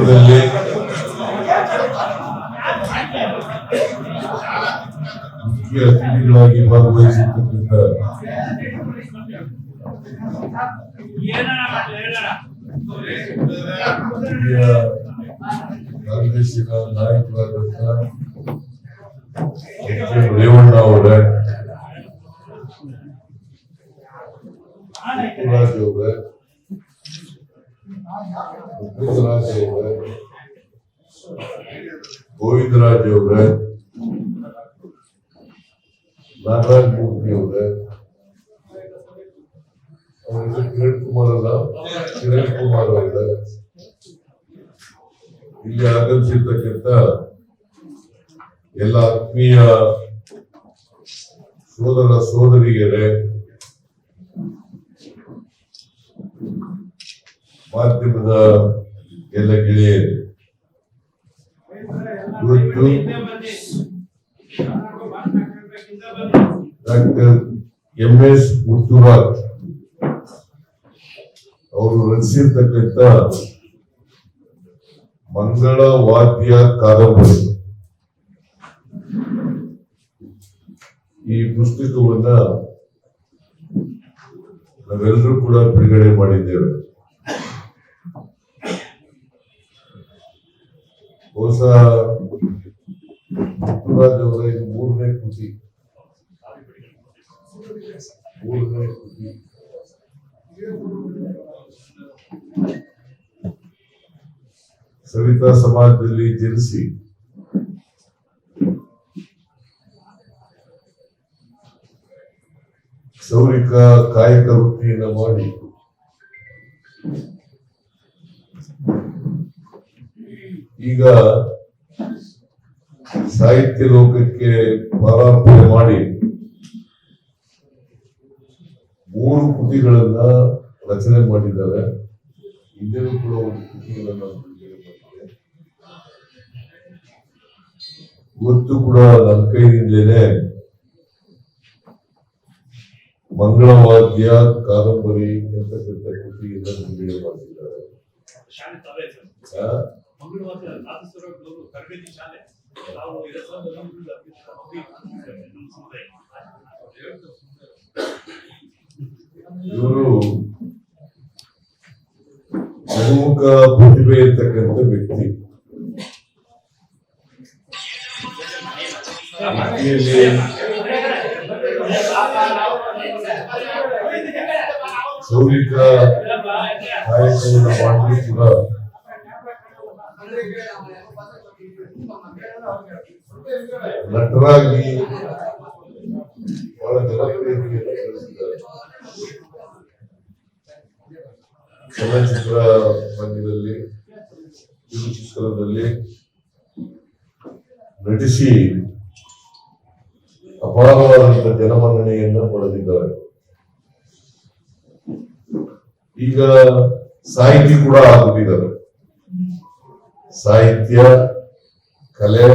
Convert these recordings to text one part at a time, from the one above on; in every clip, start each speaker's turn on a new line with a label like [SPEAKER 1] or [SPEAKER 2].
[SPEAKER 1] ಕ್ಷೇತ್ರದಲ್ಲಿ ಮುಖ್ಯ ಅತಿಥಿಗಳಾಗಿ ಭಾಗವಹಿಸಿರ್ತಕ್ಕಂಥ ಕಾಂಗ್ರೆಸ್ಸಿನ ಎಂ ರೇವಣ್ಣ ಅವರೇ ಅವರೇ ಮುತ್ತರಾಜ್ ಅವರೇ. ಗೋವಿಂದರಾಜ್ ಅವರೇ. ನಾಗರಾಜ್ ಮೂರ್ತಿ ಅವರೇ. ಅವ್ರ ಹೆಸರು ಕಿರಣ್ ಕುಮಾರ್ ಅಲ್ಲ. ಕಿರಣ್ ಕುಮಾರ್ ಅವರೇ. ಇಲ್ಲಿ ಆಗಮಿಸಿರ್ತಕ್ಕಂಥ ಎಲ್ಲ ಆತ್ಮೀಯ ಸೋದರ ಸೋದರಿಯರೇ ಎಲ್ಲ ಗೆಳೆಯರು. ಇವತ್ತು ಡಾಕ್ಟರ್ ಎಂ ಎಸ್ ಮುತ್ತುರಾಜ್ ಅವರು ರಚಿಸಿರ್ತಕ್ಕಂಥ ಮಂಗಳ ವಾದ್ಯ ಕಾದಂಬರಿ. ಈ ಪುಸ್ತಕವನ್ನ ನಾವೆಲ್ಲರೂ ಕೂಡ ಬಿಡುಗಡೆ ಮಾಡಿದ್ದೇವೆ. ಬಹುಶಃ ಅವರ ಇದು ಮೂರನೇ ಕೃತಿ. ಮೂರನೇ ಕೃತಿ. ಸವಿತಾ ಸಮಾಜದಲ್ಲಿ ಜನಿಸಿ ಕ್ಷೌರಿಕ ಕಾಯಕ ವೃತ್ತಿಯನ್ನು ಮಾಡಿ ಈಗ ಸಾಹಿತ್ಯ ಲೋಕಕ್ಕೆ ಪರಾರ್ಪಣೆ ಮಾಡಿ ಮೂರು ಕೃತಿಗಳನ್ನ ರಚನೆ ಮಾಡಿದ್ದಾರೆ. ಇಂದಿನೂ ಕೂಡ ಒಂದು ಕೃತಿಗಳನ್ನ ಇವತ್ತು ಕೂಡ ನನ್ನ ಕೈಯಿಂದಲೇ ಮಂಗಳವಾದ್ಯ ಕಾದಂಬರಿ ಅಂತಕ್ಕಂಥ ಕೃತಿಯನ್ನು ಬಿಡುಗಡೆ ಮಾಡಿದ್ದಾರೆ?
[SPEAKER 2] ಮಂಗಳವಾರ ನಾದಸ್ವರಗಳು ತರಬೇತಿ ಶಾಲೆ ನಾವು ಎರಡ್ ಸಾವಿರದ ಹನ್ನೊಂದರಿಂದ ಅಭಿವೃದ್ಧಿ ನಮ್ಮ ಸಮುದಾಯ
[SPEAKER 1] ಇವರು ಪ್ರಮುಖ ಪ್ರತಿಭೆ ಇರ್ತಕ್ಕಂಥ ವ್ಯಕ್ತಿ ವ್ಯಕ್ತಿಯಲ್ಲಿ ಕ್ಷೌರಿಕ ಕಾಯಕವನ್ನು ಮಾಡಲು ಕೂಡ ನಟರಾಗಿ ಬಹಳ ಜನಪ್ರಿಯತೆಯನ್ನು ಚಲನಚಿತ್ರ ರಂಗದಲ್ಲಿ, ಕಿರುಚಿತ್ರದಲ್ಲಿ ನಟಿಸಿ ಅಪಾರವಾದಂತ ಜನಮನ್ನಣೆಯನ್ನು ಪಡೆದಿದ್ದಾರೆ. ಈಗ ಸಾಹಿತಿ ಕೂಡ ಆಗುತ್ತಿದ್ದಾರೆ ಸಾಹಿತ್ಯ, ಕಲೆ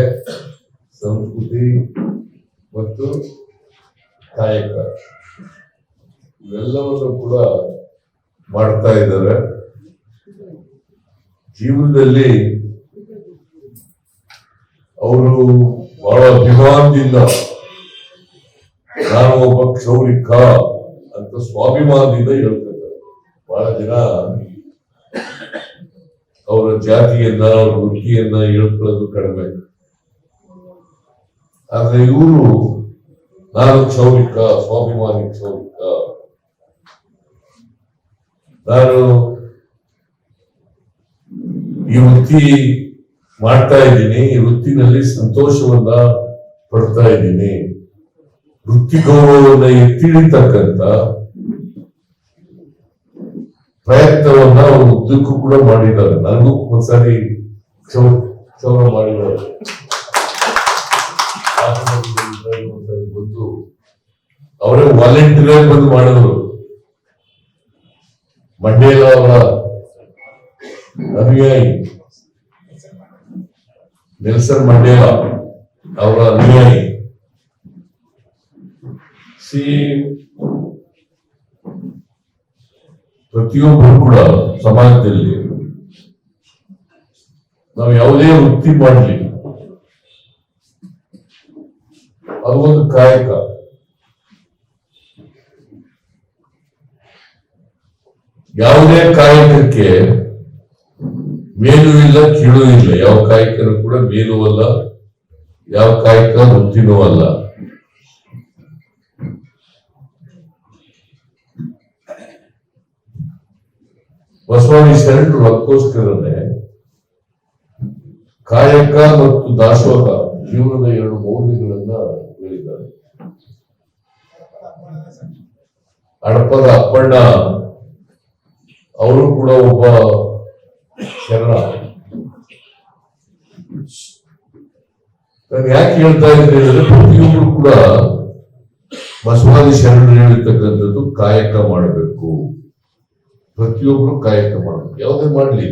[SPEAKER 1] ಸಂಸ್ಕೃತಿ ಮತ್ತು ಕಾಯಕ. ಇವೆಲ್ಲವನ್ನು ಕೂಡ ಮಾಡ್ತಾ ಇದ್ದಾರೆ. ಜೀವನದಲ್ಲಿ ಅವರು ಬಹಳ ಅಭಿಮಾನದಿಂದ, ನಾನು ಒಬ್ಬ ಕ್ಷೌರಿಕ ಅಂತ ಸ್ವಾಭಿಮಾನದಿಂದ ಹೇಳ್ತಿದ್ದಾರೆ. ಬಹಳ ಜನ ಅವರ ಜಾತಿಯನ್ನ, ಅವರ ವೃತ್ತಿಯನ್ನ ಹೇಳ್ಕೊಳ್ಳೋದು ಕಡಿಮೆ. ಆದ್ರೆ ಇವರು ನಾನು ಕ್ಷೌರಿಕ, ಸ್ವಾಭಿಮಾನಿ ಕ್ಷೌರಿಕ. ನಾನು ಈ ವೃತ್ತಿ ಮಾಡ್ತಾ ಇದ್ದೀನಿ, ಈ ವೃತ್ತಿನಲ್ಲಿ ಸಂತೋಷವನ್ನ ಪಡ್ತಾ ಇದ್ದೀನಿ. ವೃತ್ತಿ ಗೌರವವನ್ನ ಎತ್ತಿಡಿತಕ್ಕಂತ ಪ್ರಯತ್ನವನ್ನ ಅವರು ಉದ್ದಕ್ಕೂ ಕೂಡ ಮಾಡಿದ್ದಾರೆ. ನನಗೂ ಒಂದ್ಸರಿ ಕ್ಷೌರ ಮಾಡಿದ್ದಾರೆ. ಅವರೇ ವಾಲಂಟಿಯರ್ ಬಂದು ಮಾಡಿದ್ರು. ಮಂಡೇಲ ಅವರ ಅನುಯಾಯಿ ನೆಲ್ಸನ್ ಮಂಡೇಲ ಅವರ ಅನುಯಾಯಿ. ಸಿ ಪ್ರತಿಯೊಬ್ಬರು ಕೂಡ ಸಮಾಜದಲ್ಲಿ ನಾವು ಯಾವುದೇ ವೃತ್ತಿ ಮಾಡಲಿ. ಅದು ಒಂದು ಕಾಯಕ. ಯಾವುದೇ ಕಾಯಕಕ್ಕೆ ಮೇಲು ಇಲ್ಲ, ಕೀಳು ಇಲ್ಲ. ಯಾವ ಕಾಯಕನು ಕೂಡ ಮೇಲು ಅಲ್ಲ, ಯಾವ ಕಾಯಕ ವೃತ್ತಿನೂ ಅಲ್ಲ. ಬಸವಾದಿ ಶರಣರು ಅದಕ್ಕೋಸ್ಕರನೇ ಕಾಯಕ ಮತ್ತು ದಾಸೋಹ ಜೀವನದ ಎರಡು ಮೌಲ್ಯಗಳನ್ನ ಹೇಳಿದ್ದಾರೆ. ಅಡಪದ ಅಪ್ಪಣ್ಣ ಅವರು ಕೂಡ ಒಬ್ಬ ಶರಣ. ನಾನು ಯಾಕೆ ಹೇಳ್ತಾ ಇದ್ದೀನಿ ಹೇಳಿದ್ರೆ ಪ್ರತಿಯೊಬ್ಬರು ಕೂಡ ಬಸವಾದಿ ಶರಣರು ಹೇಳಿರ್ತಕ್ಕಂಥದ್ದು ಕಾಯಕ ಮಾಡಬೇಕು. ಪ್ರತಿಯೊಬ್ಬರು ಕಾಯಕ ಮಾಡಬೇಕು. ಯಾವುದೇ ಮಾಡಲಿ.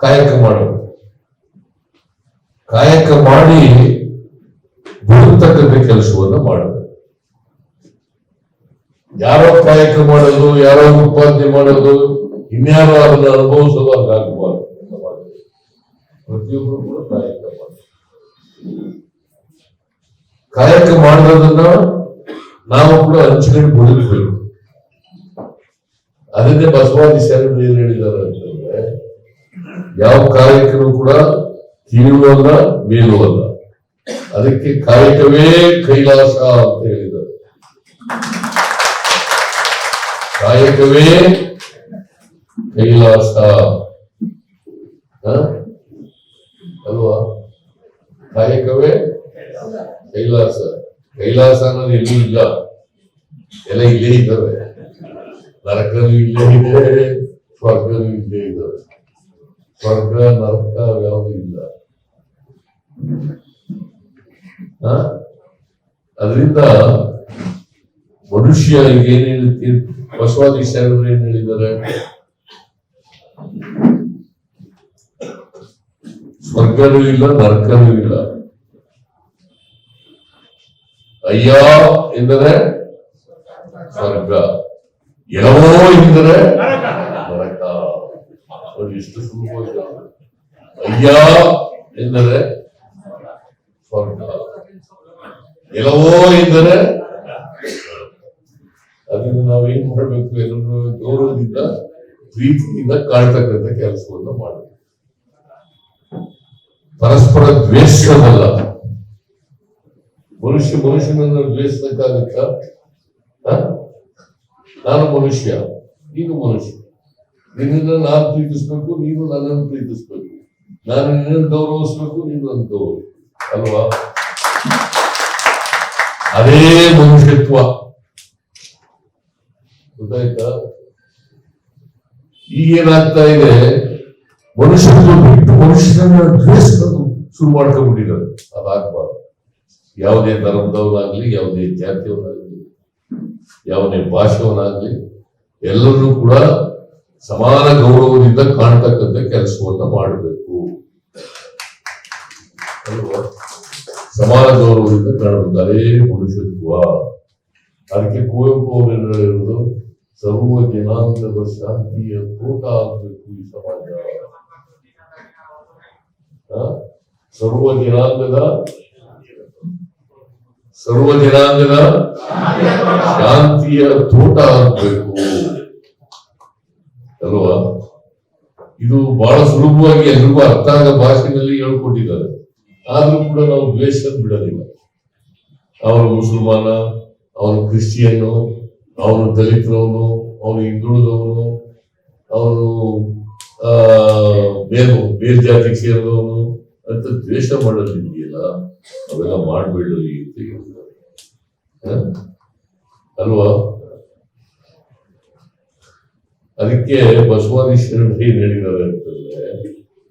[SPEAKER 1] ಕಾಯಕ ಮಾಡಬೇಕು. ಕಾಯಕ ಮಾಡಿ ಬದುಕ್ತಕ್ಕಂಥ ಕೆಲಸವನ್ನ ಮಾಡಬೇಕು. ಯಾರೋ ಕಾಯಕ ಮಾಡೋದು, ಯಾರೋ ಉತ್ಪಾದನೆ ಮಾಡೋದು, ಇನ್ಯಾರೋ ಅದನ್ನು ಸಮಾಜದಲ್ಲಿ. ಪ್ರತಿಯೊಬ್ಬರು ಕೂಡ ಕಾಯಕ ಮಾಡ್ತಾರೆ. ಕಾಯಕ ಮಾಡೋದನ್ನ ನಾವು ಕೂಡ ಹಂಚಿಕೊಂಡು ಬದುಕಬೇಕು. ಅದನ್ನೇ ಬಸವಾದಿ ಶರಣರು ಏನ್ ಹೇಳಿದ್ದಾರೆ ಅಂತಂದ್ರೆ, ಯಾವ ಕಾಯಕನು ಕೂಡ ಕೀಳು ಮೇಲುವಲ್ಲ ಅದಕ್ಕೆ ಕಾಯಕವೇ ಕೈಲಾಸ ಅಂತ ಹೇಳಿದ್ದಾರೆ. ಕಾಯಕವೇ? ಕೈಲಾಸ? ಅಲ್ವಾ? ಕಾಯಕವೇ? ಕೈಲಾಸ. ಕೈಲಾಸ ಅನ್ನೋದು ಎಲ್ಲೂ ಇಲ್ಲ. ಎಲ್ಲ ಇಲ್ಲೇ ಇದ್ದಾವೆ. ನರಕನು ಇಲ್ಲೇ ಇದೆ, ಸ್ವರ್ಗನು ಇಲ್ಲೇ ಇದ್ದಾವೆ. ಸ್ವರ್ಗ, ನರಕ ಯಾವುದು ಇಲ್ಲ? ಅದರಿಂದ ಮನುಷ್ಯ ಏನೇನು ಹೇಳ್ತೀವಿ ಬಸವಾದಿ ಸಾಹೇಬರು ಏನ್ ಹೇಳಿದ್ದಾರೆ? ಸ್ವರ್ಗನೂ ಇಲ್ಲ, ನರಕನೂ ಇಲ್ಲ. ಅಯ್ಯ, ಎಂದರೆ ಸ್ವರ್ಗ. ಯಾವೋ ಎಂದರೆ ನರಕ. ಎಷ್ಟು ಸುಲಭ ಅಯ್ಯ, ಎಂದರೆ ಸ್ವರ್ಗ. ಎಲ್ಲವೋ ಎಂದರೆ ಏನ್ ಮಾಡಬೇಕು ಎಲ್ಲರೂ ಗೌರವದಿಂದ ಪ್ರೀತಿಯಿಂದ ಕಾಣ್ತಕ್ಕಂಥ ಕೆಲಸವನ್ನು ಮಾಡಬೇಕು. ಪರಸ್ಪರ ದ್ವೇಷವಲ್ಲ. ಮನುಷ್ಯ ಮನುಷ್ಯನನ್ನು ದ್ವೇಷಕ್ಕಾಗತ್ತ ನಾನು ಮನುಷ್ಯ, ನೀನು ಮನುಷ್ಯ. ನಿನ್ನನ್ನು ನಾನು ಪ್ರೀತಿಸ್ಬೇಕು, ನೀನು ನನ್ನನ್ನು ಪ್ರೀತಿಸ್ಬೇಕು. ನಾನು ನಿನ್ನನ್ನು ಗೌರವಿಸ್ಬೇಕು, ನೀನು ನನ್ನ ಗೌರವ ಅಲ್ವಾ? ಅದೇ ಮನುಷ್ಯತ್ವ. ಗೊತ್ತಾಯ್ತಾ? ಇದೆ, ಮನುಷ್ಯರು ಬಿಟ್ಟು ಮನುಷ್ಯನ ದ್ವೇಷವನ್ನು ಶುರು ಮಾಡ್ಕೊಂಡ್ಬಿಟ್ಟಿದ್ದಾರೆ. ಅದಾಗಬಾರ್ದು ಯಾವುದೇ ಧರ್ಮದವನಾಗ್ಲಿ, ಯಾವುದೇ ಜಾತಿಯವನಾಗ್ಲಿ, ಯಾವುದೇ ಭಾಷೆಯವನಾಗ್ಲಿ ಎಲ್ಲರೂ ಕೂಡ ಸಮಾನ ಗೌರವದಿಂದ ಕಾಣ್ತಕ್ಕಂಥ ಕೆಲಸವನ್ನ ಮಾಡಬೇಕು. ಸಮಾನ ಗೌರವದಿಂದ ಅದೇ ಮನುಷ್ಯತ್ವ. ಅದಕ್ಕೆ ಕುವೆಂಪು ಅವರು ಏನ್ ಸರ್ವ ಜನಾಂಗದ ಶಾಂತಿಯ ತೋಟ ಆಗಬೇಕು ಈ ಸಮಾಜ? ಸರ್ವ ಜನಾಂಗದ ಸರ್ವ ಜನಾಂಗದ ಶಾಂತಿಯ ತೋಟ ಆಗಬೇಕು ಅಲ್ವಾ ಇದು ಬಹಳ ಸುಲಭವಾಗಿ ಎಲ್ರಿಗೂ ಅರ್ಥ ಆದ ಭಾಷೆನಲ್ಲಿ ಹೇಳ್ಕೊಟ್ಟಿದ್ದಾರೆ ಆದ್ರೂ ಕೂಡ ನಾವು ದ್ವೇಷ ಬಿಡೋದಿಲ್ಲ ಅವರು ಮುಸಲ್ಮಾನ ಅವರು ಕ್ರಿಶ್ಚಿಯನ್ನು ಅವನು ದಲಿತರವನು ಅವನು ಹಿಂದುಳಿದವನು ಅವನು ಬೇರು ಬೇರೆ ಜಾತಿಗೆ ಸೇರಿದವನು, ಅಂತ ದ್ವೇಷ ಮಾಡೋದಿದೆಯಲ್ಲ ಅವೆಲ್ಲ ಮಾಡಬೇಡಲಿ ಅಂತ ಹೇಳಿದ್ದಾರೆ? ಅಲ್ವಾ? ಅದಕ್ಕೆ ಬಸವಾದಿ ಶರಣರು ಏನ್ ಹೇಳಿದ್ದಾರೆ ಅಂತಂದ್ರೆ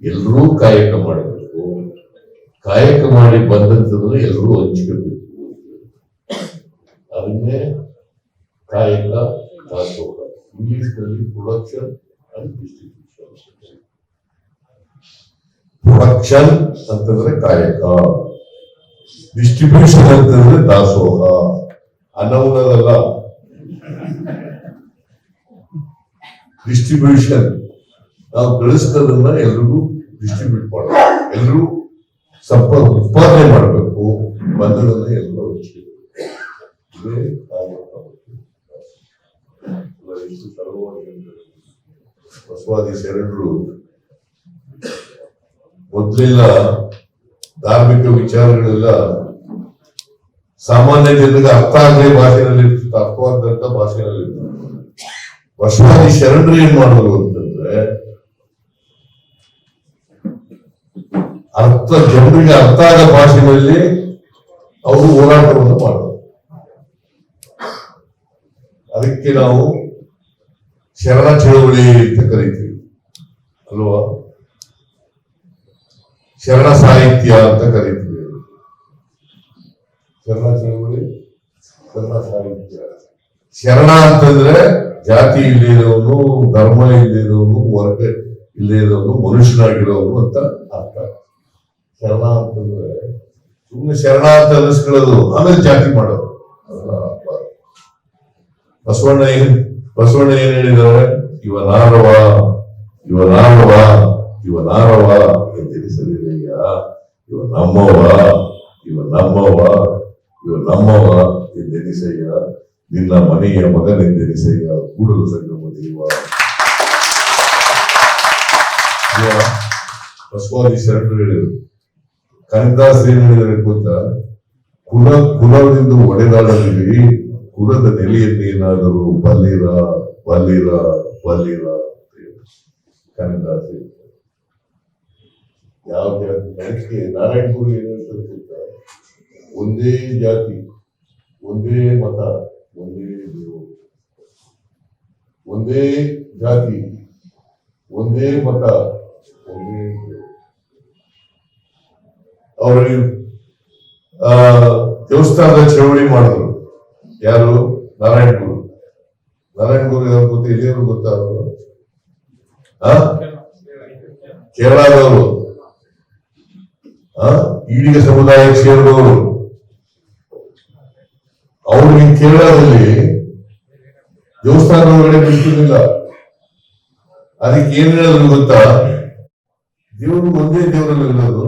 [SPEAKER 1] ಎಲ್ಲರೂ ಕಾಯಕ ಮಾಡಬೇಕು. ಕಾಯಕ ಮಾಡಿ ಬಂದಂತಂದ್ರೆ ಎಲ್ಲರೂ ಹಂಚ್ಕೋಬೇಕು ಅದನ್ನೇ ಕಾಯಕ ದಾಸೋಹ ಇಂಗ್ಲಿಷ್ನಲ್ಲಿ ಪ್ರೊಡಕ್ಷನ್ ಅಂಡ್ ಡಿಸ್ಟ್ರಿಬ್ಯೂಷನ್ ಪ್ರೊಡಕ್ಷನ್ ಅಂತಂದ್ರೆ ಕಾಯಕ ಡಿಸ್ಟ್ರಿಬ್ಯೂಷನ್ ಅಂತಂದ್ರೆ ದಾಸೋಹ. ಅನೌನದಲ್ಲ. ಡಿಸ್ಟ್ರಿಬ್ಯೂಷನ್ ನಾವು ಗಳಿಸ್ತದನ್ನ ಎಲ್ರಿಗೂ ಡಿಸ್ಟ್ರಿಬ್ಯೂಟ್ ಮಾಡಬೇಕು ಎಲ್ಲರೂ ಸಂಪ ಉತ್ಪಾದನೆ ಮಾಡಬೇಕು. ಬಂದದನ್ನ ಎಲ್ಲರೂ ಹಂಚ್ಬೇಕು. ಇದೇ ಆಗುವಂತ ಒಂದು ಅಲ್ಲ, ಇಷ್ಟು ಸರಳವಾಗಿ ಬಸವಾದಿ ಶರಣರು ಮೊದಲೆಲ್ಲ ಧಾರ್ಮಿಕ ವಿಚಾರಗಳೆಲ್ಲ ಸಾಮಾನ್ಯ ಜನರಿಗೆ ಅರ್ಥ ಆಗದೆ ಭಾಷೆಯಲ್ಲಿ ಇರ್ತಿತ್ತು ಅರ್ಥವಾಗದಂತ ಭಾಷೆನಲ್ಲಿ ಬಸವಾದಿ ಶರಣರು ಏನ್ ಮಾಡೋದು ಅಂತಂದ್ರೆ, ಅರ್ಥ ಜನರಿಗೆ ಅರ್ಥ ಆಗೋ ಭಾಷೆಯಲ್ಲಿ ಅವರು ಹೋರಾಟವನ್ನು ಮಾಡೋದು ಅದಕ್ಕೆ ನಾವು ಶರಣ ಚಳುವಳಿ ಅಂತ ಕರಿತೀವಿ. ಅಲ್ವಾ? ಶರಣ ಸಾಹಿತ್ಯ ಅಂತ ಕರಿತೀವಿ. ಶರಣ ಚಳುವಳಿ, ಶರಣ ಸಾಹಿತ್ಯ. ಶರಣ ಅಂತಂದ್ರೆ ಜಾತಿ ಇಲ್ಲಿರೋನು ಧರ್ಮ ಇಲ್ಲಿರೋನು ವರ್ಗ ಇಲ್ಲಿರೋನು ಮನುಷ್ಯನಾಗಿರೋನು ಅಂತ ಅರ್ಥ. ಶರಣ ಅಂತಂದ್ರೆ ಸುಮ್ಮನೆ ಶರಣ ಅಂತ ಅನ್ನಿಸ್ಕೊಳ್ಳೋದು. ಆಮೇಲೆ ಜಾತಿ ಮಾಡೋದು. ಬಸವಣ್ಣ ಏನ್? ಬಸವಣ್ಣ ಏನ್ ಹೇಳಿದ್ದಾರೆ? ಇವ ಇವನಾರವ ಇವ ಅಂತ ಎಂದೆನಿಸಲಿರಯ್ಯ ಇವ ನಮ್ಮವ ಇವ ನಮ್ಮವ ಇವ ನಮ್ಮವ ಎಂದೆನಿಸಯ್ಯ ನಿನ್ನ ಮನೆಯ ಮಗನೆಂದೆನಿಸಯ್ಯ ಕೂಡಲು ಸಂಗಮ ದೇವ ಬಸವಾದಿ ಶರಣರು ಹೇಳಿದರು. ಕನಕದಾಸ್ ಏನ್ ಹೇಳಿದರೆ ಗೊತ್ತಾ? ಕುಲ ಕುಲದಿಂದ ಒಡೆದಾಡಲಿರಿ ಕುಲದ ಏನಾದರೂ ಬಲ್ಲಿರ ಬಲ್ಲಿರ ಬಲ್ಲಿರ ಅಂತ ಹೇಳಿ ಹೇಳ್ತಾರೆ. ಯಾವ ಜಾತಿ? ಅದಕ್ಕೆ ನಾರಾಯಣ ಗುರು ಏನ್ ಹೇಳ್ತಾರೆ ಗೊತ್ತಾ? ಒಂದೇ ಜಾತಿ, ಒಂದೇ ಮತ, ಒಂದೇ ದೇವರು. ಒಂದೇ ಜಾತಿ, ಒಂದೇ ಮತ, ಒಂದೇ ಅವರು ದೇವಸ್ಥಾನದ ಚಳವಳಿ ಮಾಡಿದ್ರು ಯಾರು? ನಾರಾಯಣ ಗುರು ನಾರಾಯಣ ಗುರು ಯಾರು ಗೊತ್ತ? ಎಲ್ಲಿಯವರು ಗೊತ್ತಾ ಅವರು? ಕೇರಳದವರು ಈಡಿಗ ಸಮುದಾಯಕ್ಕೆ ಸೇರಿದವರು. ಅವ್ರಿಗೆ ಕೇರಳದಲ್ಲಿ ದೇವಸ್ಥಾನ ಒಳಗಡೆ ಬಿಡ್ತಿರ್ಲಿಲ್ಲ ಅದಕ್ಕೆ ಏನ್ ಹೇಳಿದ್ರು ಗೊತ್ತಾ? ದೇವರು ಒಂದೇ ದೇವರಲ್ಲಿ ಇರೋದು.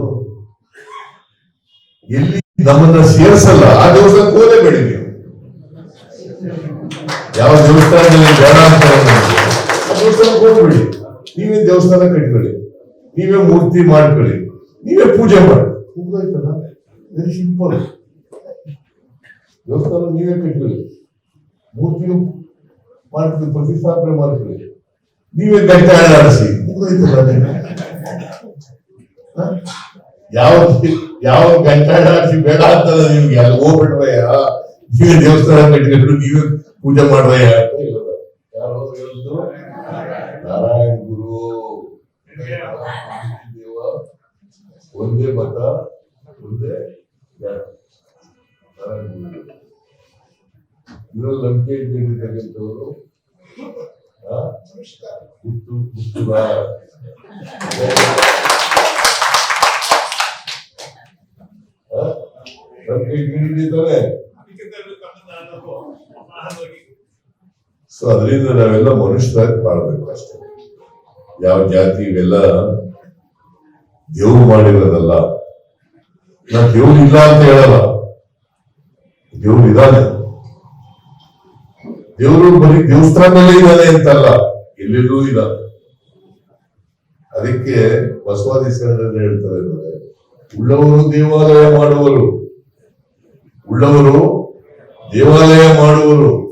[SPEAKER 1] ಎಲ್ಲಿ ನಮ್ಮನ್ನ ಸೇರಿಸಲ್ಲ, ಆ ದೇವಸ್ಥಾನಕ್ಕೆ ಹೋಗಲೇಬೇಡಿ ನೀವು. ಯಾವ ದೇವಸ್ಥಾನದಲ್ಲಿ ಬೇಡ ಅಂತ ದೇವಸ್ಥಾನ ನೀವೇ ದೇವಸ್ಥಾನ ಕಟ್ಕೊಳ್ಳಿ. ನೀವೇ ಮೂರ್ತಿ ಮಾಡ್ಕೊಳ್ಳಿ. ನೀವೇ ಪೂಜೆ ಮಾಡಿ. ವೆರಿ ಸಿಂಪಲ್ ದೇವಸ್ಥಾನ ನೀವೇ ಕಟ್ಕೊಳ್ಳಿ. ಮೂರ್ತಿನೂ ಮಾಡ್ಕೊಳ್ಳಿ, ಪ್ರತಿಷ್ಠಾಪನೆ ಮಾಡ್ಕೊಳ್ಳಿ. ನೀವೇ ಗಂಟೆ ಆಡಿಸಿ ಯಾವ ಯಾವ ಗಂಟಾಡ ಹಾಕಿ ಬೇಡ ಅಂತಲ್ಲ ನಿಮ್ಗೆ ಅಲ್ಲಿ ಹೋಗ್ಬಿಟ್ವಯ್ಯ ನೀವೇ ದೇವಸ್ಥಾನ ಕಟ್ಕೊಂಡು ನೀವೇ ಪೂಜೆ ಮಾಡ್ರಯ್ಯ ಅಂತ ಹೇಳೋದು. ಯಾರು ಹೇಳಿದ್ರು ನಾರಾಯಣ ಗುರು. ದೇವ ಒಂದೇ ಮತ ಒಂದೇ ಜಾತಿ. ನಾರಾಯಣ ಗುರು. ಇದ್ರಲ್ಲಿ ನಂಬಿಕೆ ಇಟ್ಟಿರ್ತಕ್ಕಂಥವ್ರು ಆ? ಹುಟ್ಟು ಹುಟ್ಟುವ ನಂಬಿಕೆ ಇಟ್ಟಿದ್ದಾರೆ ಸೊ ಅದರಿಂದ ನಾವೆಲ್ಲ ಮನುಷ್ಯರಾಗಿ ಮಾಡಬೇಕು ಅಷ್ಟೇ. ಯಾವ ಜಾತಿ, ಇವೆಲ್ಲ ದೇವ್ರು ಮಾಡಿರೋದಲ್ಲ. ನಾ ದೇವ್ರು ಇಲ್ಲ ಅಂತ ಹೇಳಲ್ಲ. ದೇವ್ರು ಇದ್ದಾನೆ. ದೇವರು ಬರೀ ದೇವಸ್ಥಾನದಲ್ಲೇ ಇದ್ದಾನೆ ಅಂತಲ್ಲ. ಎಲ್ಲೆಲ್ಲೂ ಇಲ್ಲ. ಅದಕ್ಕೆ ಬಸವಾದಿ ಶರಣರು ಹೇಳ್ತಾರೆ ಅಂದ್ರೆ, ಉಳ್ಳವರು ದೇವಾಲಯ ಮಾಡುವರು. ಉಳ್ಳವರು ದೇವಾಲಯ ಮಾಡುವರು.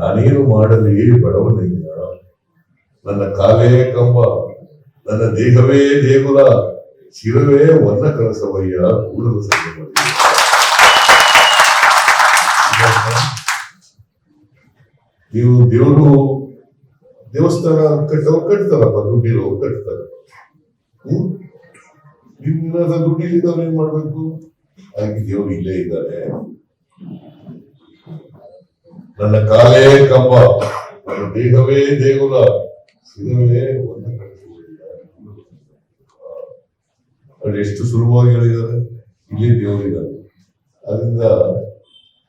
[SPEAKER 1] ನಾನೇನು ಮಾಡಲಿ ಬಡವನಯ್ಯ ನನ್ನ ಕಾಲೇ ಕಂಬ, ನನ್ನ ದೇಹವೇ ದೇಗುಲ, ಶಿರವೇ ಒಂದ ಕಳಸವಯ್ಯ ಕೂಡಲ ಸಂಗಮಯ್ಯ ನೀವು ದೇವರು, ದೇವಸ್ಥಾನ ಕಟ್ಟವ್ರು ಕಟ್ತಾರಪ್ಪ ದುಡ್ಡಿರೋರು ಕಟ್ತಾರೆ. ಹ್ಮ್? ನಿನ್ನ ದುಡ್ಡು ಇದ್ದವ್ರು ಏನ್ ಮಾಡ್ಬೇಕು? ಅದಕ್ಕೆ ದೇವರು ಇಲ್ಲೇ ಇದ್ದಾರೆ ನನ್ನ ಕಾಲೇ ಕಂಬ, ನನ್ನ ದೇಹವೇ ದೇಗುಲ ಶಿರವೇ ಒಂದು ಎಷ್ಟು ಸುಲಭವಾಗಿ ಹೇಳಿದ್ದಾರೆ ಇಲ್ಲಿ ದೇವರಿದ್ದಾರೆ. ಅದರಿಂದ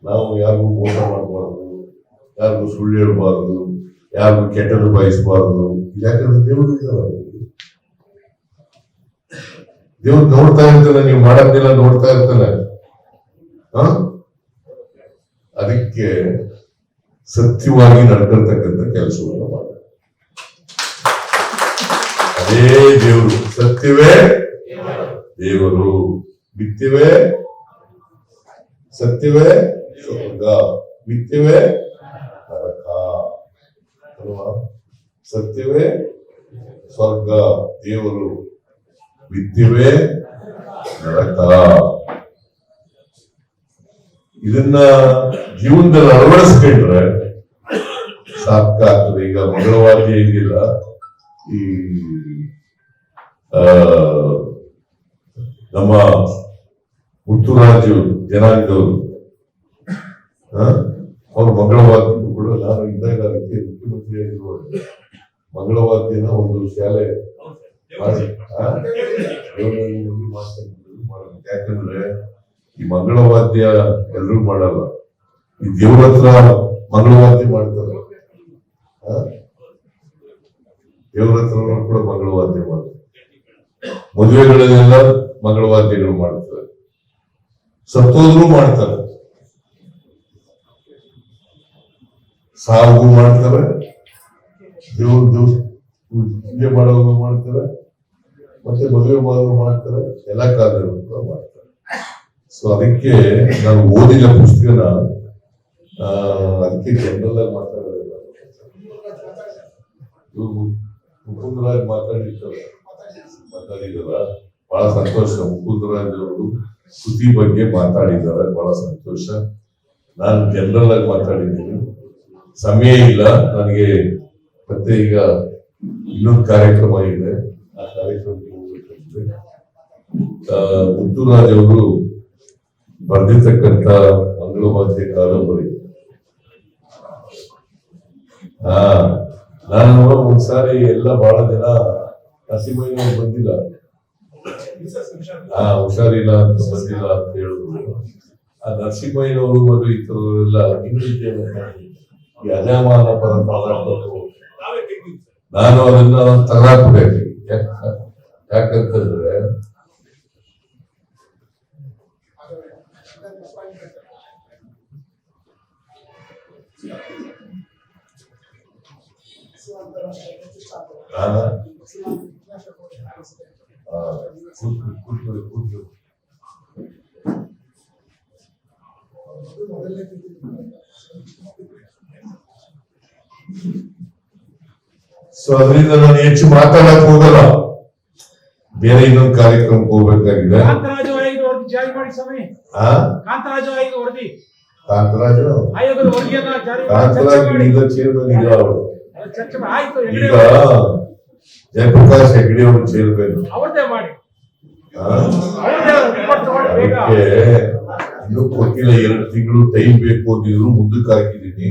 [SPEAKER 1] ನಾವು ಯಾರಿಗೂ ಮೋಸ ಮಾಡಬಾರ್ದು, ಯಾರಿಗೂ ಸುಳ್ಳು ಹೇಳಬಾರ್ದು, ಯಾರಿಗೂ ಕೆಟ್ಟದ್ದು ಬಯಸಬಾರ್ದು. ಯಾಕಂದ್ರೆ ದೇವರು ಇದ್ದಾರೆ ದೇವ್ರು ನೋಡ್ತಾ ಇರ್ತಾನೆ, ನೀವು ಮಾಡೋದಿಲ್ಲ ನೋಡ್ತಾ ಇರ್ತಾನೆ. ಅದಕ್ಕೆ ಸತ್ಯವಾಗಿ ನಡ್ಕೊಳ್ತಕ್ಕಂಥ ಕೆಲಸವನ್ನು ಮಾಡ ಅದೇ ದೇವರು. ಸತ್ಯವೇ? ದೇವರು. ಮಿಥ್ಯವೇ? ಸತ್ಯವೇ? ಸ್ವರ್ಗ ಮಿಥ್ಯವೇ? ನರಕ. ಅಲ್ವಾ? ಸತ್ಯವೇ? ಸ್ವರ್ಗ. ದೇವರು. ಮಿಥ್ಯವೇ? ನರಕ. ಇದನ್ನ ಜೀವನದಲ್ಲಿ ಅಳವಡಿಸ್ಕೊಂಡ್ರೆ ಸಾಕಾಗ್ತದೆ ಈಗ ಮಂಗಳವಾರ ಏನಿಲ್ಲ ಈ ನಮ್ಮ ಮುತ್ತುರಾಜು ಜನಾಂಗದವರು ಅವರು ಮಂಗಳವಾರ ಕೂಡ ನಾನು ಇದ್ದಾಗ ಅದಕ್ಕೆ ಮುಖ್ಯಮಂತ್ರಿ ಆಗಿರುವಾಗ ಮಂಗಳವಾದ್ಯನ ಒಂದು ಶಾಲೆ. ಯಾಕಂದ್ರೆ ಈ ಮಂಗಳವಾದ್ಯ ಎಲ್ಲರೂ ಮಾಡಲ್ಲ ಈ ದೇವ್ರ ಹತ್ರ ಮಂಗಳವಾದ್ಯ ಮಾಡ್ತಾರೆ? ದೇವ್ರ ಹತ್ರ ಕೂಡ ಮಂಗಳವಾದ್ಯ ಮಾಡ್ತಾರೆ. ಮದುವೆಗಳಲ್ಲೆಲ್ಲ ಮಂಗಳವಾದ್ಯಗಳು ಮಾಡ್ತಾರೆ. ಸತ್ತೋದ್ರು ಮಾಡ್ತಾರೆ. ಸಾವು ಮಾಡ್ತಾರೆ. ದೇವ್ರ ದೇವ್ರ ಪೂಜೆ ಮಾಡೋರು ಮಾಡ್ತಾರೆ. ಮತ್ತೆ ಮದುವೆ ಮಾಡೋರು ಮಾಡ್ತಾರೆ. ಎಲ್ಲ ಕಾರ್ಯಗಳು ಕೂಡ ಮಾಡ್ತಾರೆ. ಸೊ ಅದಕ್ಕೆ ನಾನು ಓದಿದ ಪುಸ್ತಕನ ಅದಕ್ಕೆ ಜನರಲ್ ಆಗಿ ಮಾತಾಡೋದಿಲ್ಲ ಇವ್ರು ಮುಕುಂದರಾಜ್ ಮಾತಾಡಿದ್ದಾರೆ ಮಾತಾಡಿದಾರ ಬಹಳ ಸಂತೋಷ. ಮುಕುಂದರಾಜ್ ಅವರು ಸುದ್ದಿ ಬಗ್ಗೆ ಮಾತಾಡಿದ್ದಾರೆ, ಬಹಳ ಸಂತೋಷ. ನಾನು ಜನರಲ್ ಆಗಿ ಮಾತಾಡಿದ್ದೀನಿ. ಸಮಯ ಇಲ್ಲ, ನನಗೆ ಮತ್ತೆ ಈಗ ಇನ್ನೊಂದು ಕಾರ್ಯಕ್ರಮ ಇದೆ. ಆ ಕಾರ್ಯಕ್ರಮಕ್ಕೆ ಹೋಗ್ಬೇಕಂದ್ರೆ ಮುತ್ತುರಾಜ್ ಅವರು ಬರೆದಿರ್ತಕ್ಕಂಥ ಮಂಗಳವಾದ್ಯ ಕಾದಂಬರಿ. ಹಾ ನಾನು ಒಂದ್ಸಾರಿ ಎಲ್ಲ ಬಹಳ ಜನ ಹಸಿಮಯ್ಯ ಬಂದಿಲ್ಲ. ಹಾ ಹುಷಾರಿಲ್ಲ ಅಂತ ಬಂದಿಲ್ಲ ಅಂತ ಹೇಳಿದ್ರು ಆ ನರಸಿಂಹಯ್ಯನವರು ಮತ್ತು ಇತರರೆಲ್ಲ ಇದೆಯಲ್ಲ, ಈ ಅಜಾಮಾನ ಪರ. ನಾನು ಅದನ್ನ ತಗಲಾಕ್ಬಿಟ್ಟೆ ಯಾಕಂತಂದ್ರೆ ಆ, ಆ, ಕೂತ್ಕೊಳ್ಳಿ, ಕೂತ್ಕೊಳ್ಳಿ, ಕೂತ್ಕೊಳ್ಳಿ. ಸೊ ಅದರಿಂದ ನಾನು ಹೆಚ್ಚು ಮಾತಾಡಕ್ ಹೋಗಲ್ಲ. ಬೇರೆ ಇನ್ನೊಂದು ಕಾರ್ಯಕ್ರಮಕ್ಕೆ ಹೋಗ್ಬೇಕಾಗಿದೆ.
[SPEAKER 3] ಕಾಂತರಾಜು
[SPEAKER 1] ಈಗ ಜಯಪ್ರಕಾಶ್ ಹೆಗಡೆ ಅವರು
[SPEAKER 3] ಬೇಗ
[SPEAKER 1] ಅದಕ್ಕೆ ಇನ್ನೂ ಕೊಟ್ಟಿಲ್ಲ ಎರಡು ತಿಂಗಳು ಟೈಮ್ ಬೇಕು ಅಂದಿದ್ರು ಮುಂದಕ್ಕೆ ಹಾಕಿದೀನಿ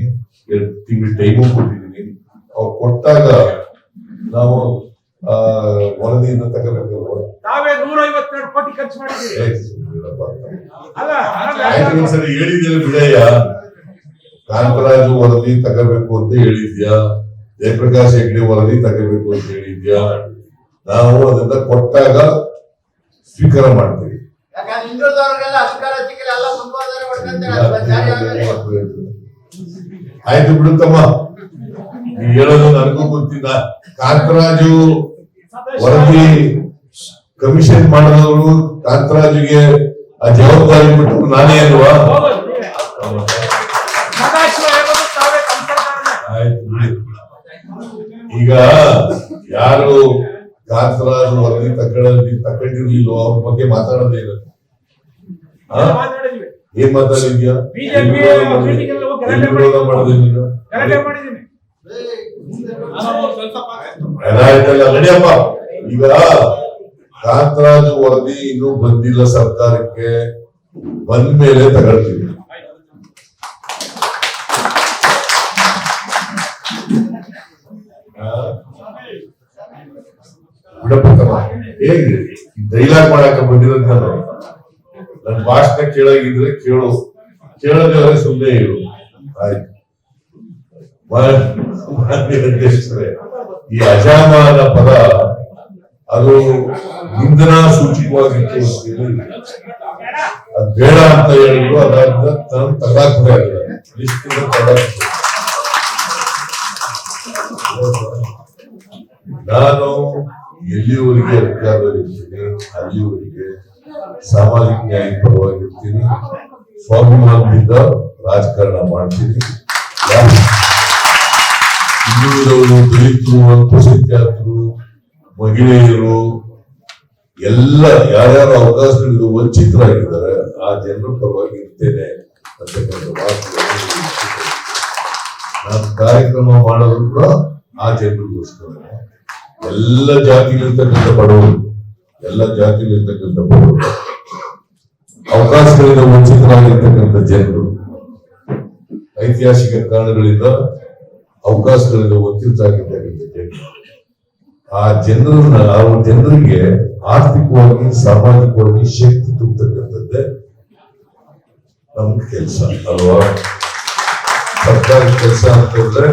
[SPEAKER 1] ಎರಡು ತಿಂಗಳು ಟೈಮು ಕೊಟ್ಟಿದ್ದೀನಿ. ಅವ್ರು ಕೊಟ್ಟಾಗ ನಾವು ವರದಿಯಿಂದ ತಗೋಬೇಕಲ್ವಾ ಬಿಡಯ್ಯ. ಕಾಂತರಾಜು ವರದಿ ತಗೋಬೇಕು ಅಂತ ಹೇಳಿದ್ಯಾ? ಜಯಪ್ರಕಾಶ್ ಹೆಗ್ಡೆ ವರದಿ ತಗೋಬೇಕು ಅಂತ ಹೇಳಿದ್ಯಾ? ನಾವು ಅದನ್ನ ಕೊಟ್ಟಾಗ ಸ್ವೀಕಾರ ಮಾಡ್ತೀವಿ. ಆಯ್ತು ಬಿಡುತ್ತಮ್ಮ. ಹೇಳೋದು ನನಗೂ ಗೊತ್ತಿಲ್ಲ. ಕಾಂತರಾಜು ವರದಿ ಕಮಿಷನ್ ಮಾಡಿದವರು ಕಾಂತರಾಜುಗೆ ಆ ಜವಾಬ್ದಾರಿ ಬಿಟ್ಟು ನಾನೇ ಅಲ್ವಾ
[SPEAKER 3] ಹೌದು, ನೀವೇ. ಸದಾಶಿವ ಹೇಳೋದು ತಾವೇ ತಮ್ಮ ಸರ್ಕಾರನೇ.
[SPEAKER 1] ಆಯ್ತು ಬಿಡಿ. ಈಗ ಯಾರು ಕಾಂತರಾಜು ವರದಿ ತಕೊಳ್ಳಿ ತಕೊಂಡಿರ್ಲಿಲ್ವೋ ಅವ್ರ ಬಗ್ಗೆ ಮಾತಾಡೋದೇ?
[SPEAKER 3] ಮಾತಾಡಿದ್ವಿ.
[SPEAKER 1] ಏನ್ ಮಾತಾಡಿದ್ಯಾ?
[SPEAKER 3] BJP
[SPEAKER 1] ಎಲ್ಲಿ ವಿರೋಧ ಮಾಡಿದ್ಯಾ?
[SPEAKER 3] meeting ಎಲ್ಲ ಹೋಗಿ
[SPEAKER 1] ಎಲ್ಲಿ ವಿರೋಧ ಮಾಡಿದೆ ನೀನು?
[SPEAKER 3] ಗಲಾಟೆ ಮಾಡಿದ್ದೀನಿ.
[SPEAKER 1] ಆಯ್ತಲ್ಲ ನಡಿಯಪ್ಪ. ಈಗ ಕಾಂತರಾಜು ವರದಿ ಇನ್ನೂ ಬಂದಿಲ್ಲ ಸರ್ಕಾರಕ್ಕೆ. ಬಂದ ಮೇಲೆ ತಗೊಳ್ತೀವಿ ಆ? ಬಿಡಪ್ಪ ತಮ್ಮ. ಹೇಗೆ ಡೈಲಾಗ್ ಮಾಡಾಕ ಬಂದಿರೋದ್ ನಾನು ನನ್ನ ಭಾಷಣ ಕೇಳಾಗಿದ್ರೆ ಕೇಳು. ಕೇಳದೆ ಸುಮ್ಮನೆ ಇರು. ಆಯ್ತು. ಅಧ್ಯಕ್ಷರೇ. ಈ ಅಜಾಮಾನ ಪದ, ಅದು ಇಂಧನ ಸೂಚಿತವಾಗಿತ್ತು ಅದು ಬೇಡ ಅಂತ ಹೇಳಿದ್ರು ಅದಾದ ನಾನು ತಗಾಕ್ತಾ ನಾನು ಎಲ್ಲಿಯವರೆಗೆ ಅಧಿಕಾರದಲ್ಲಿರ್ತೀನಿ, ಅಲ್ಲಿಯವರೆಗೆ ಸಾಮಾಜಿಕ ನ್ಯಾಯ ಪರವಾಗಿರ್ತೀನಿ ಸ್ವಾಭಿಮಾನದಿಂದ ರಾಜಕಾರಣ ಮಾಡ್ತೀನಿ. ಹಿಂದುಳಿದವರು ದಲಿತರು, ಅಲ್ಪಸಂಖ್ಯಾತರು, ಮಹಿಳೆಯರು, ಎಲ್ಲ ಯಾರ್ಯಾರು ಅವಕಾಶಗಳಿಂದ ವಂಚಿತರಾಗಿದ್ದಾರೆ, ಆ ಜನರ ಪರವಾಗಿ ಇರ್ತೇನೆ ಅಂತಕ್ಕಂಥ ಮಾತುಗಳನ್ನು ನಾನು ಕಾರ್ಯಕ್ರಮ ಮಾಡೋದು ಕೂಡ ಆ ಜನರಿಗೋಸ್ಕರ ಎಲ್ಲ ಜಾತಿಗಳಿರ್ತಕ್ಕಂಥ ಬಡವರು, ಎಲ್ಲ ಜಾತಿಗಳಿರ್ತಕ್ಕಂಥ ಬಡವರು. ಅವಕಾಶಗಳಿಂದ ವಂಚಿತರಾಗಿರ್ತಕ್ಕಂಥ ಜನರು. ಐತಿಹಾಸಿಕ ಕಾರಣಗಳಿಂದ ಅವಕಾಶಗಳಿಂದ ವಂಚಿತರಾಗಿರ್ತಕ್ಕಂಥ ಜನರು. ಆ ಜನರನ್ನ ಅವ್ರ ಜನರಿಗೆ ಆರ್ಥಿಕವಾಗಿ, ಸಾಮಾಜಿಕವಾಗಿ ಶಕ್ತಿ ತುಂಬತಕ್ಕಂಥದ್ದೇ ನಮ್ ಕೆಲಸ, ಅಲ್ವಾ? ಸರ್ಕಾರಿ ಕೆಲಸ ಅಂತಂದ್ರೆ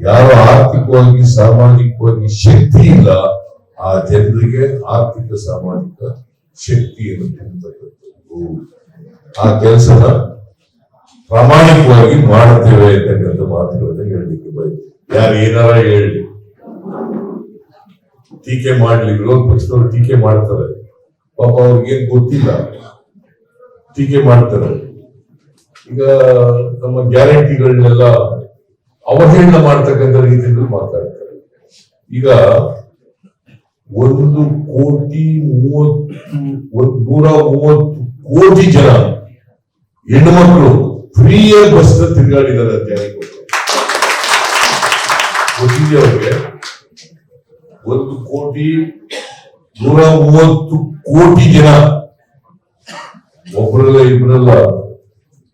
[SPEAKER 1] ಯಾರು ಆರ್ಥಿಕವಾಗಿ ಸಾಮಾಜಿಕವಾಗಿ ಶಕ್ತಿ ಇಲ್ಲ ಆ ಜನರಿಗೆ ಆರ್ಥಿಕ ಸಾಮಾಜಿಕ ಶಕ್ತಿಯನ್ನು ತುಂಬತಕ್ಕಂಥದ್ದು ಆ ಕೆಲಸದ ಪ್ರಾಮಾಣಿಕವಾಗಿ ಮಾಡುತ್ತೇವೆ ಅಂತಕ್ಕಂಥ ಮಾತುಗಳನ್ನ ಹೇಳಲಿಕ್ಕೆ ಬಯಸ್ತೀನಿ ಯಾರು ಏನಾರ ಹೇಳಿ. ಟೀಕೆ ಮಾಡ್ಲಿ, ವಿರೋಧ ಪಕ್ಷದವರು ಟೀಕೆ ಮಾಡ್ತಾರೆ. ಪಾಪ ಅವ್ರಿಗೇನ್ ಗೊತ್ತಿಲ್ಲ. ಟೀಕೆ ಮಾಡ್ತಾರೆ. ಈಗ ನಮ್ಮ ಗ್ಯಾರಂಟಿಗಳನ್ನೆಲ್ಲ ಅವಹೇಳನ ಮಾಡ್ತಕ್ಕಂಥ ರೀತಿಯಲ್ಲಿ ಮಾತಾಡ್ತಾರೆ. ಈಗ ಒಂದು ಕೋಟಿ ಮೂವತ್ತು, ಒಂದು ನೂರ ಮೂವತ್ತು ಕೋಟಿ ಜನ ಹೆಣ್ಮಕ್ಳು ಫ್ರೀಯಾಗಿ ಬಸ್ ತಿರುಗಾಡಿದ್ದಾರೆ ಅಂತ ಹೇಳಿ ಗೊತ್ತಿದೆಯಾ ಅವ್ರಿಗೆ? ಒಂದು ಕೋಟಿ ನೂರ ಮೂವತ್ತು ಕೋಟಿ ಜನ ಒಬ್ಬರಲ್ಲ ಇಬ್ಬರಲ್ಲ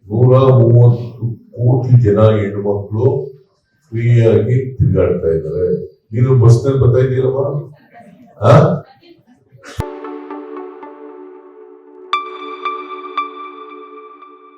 [SPEAKER 1] ನೂರ ಮೂವತ್ತು ಕೋಟಿ ಜನ ಹೆಣ್ಣು ಮಕ್ಕಳು ಫ್ರೀಯಾಗಿ ತಿರುಗಾಡ್ತಾ ಇದ್ದಾರೆ. ನೀನು ಬಸ್ನಲ್ಲಿ ಬರ್ತಾ ಇದೀಯಲ್ಲಮ್ಮ ಆ?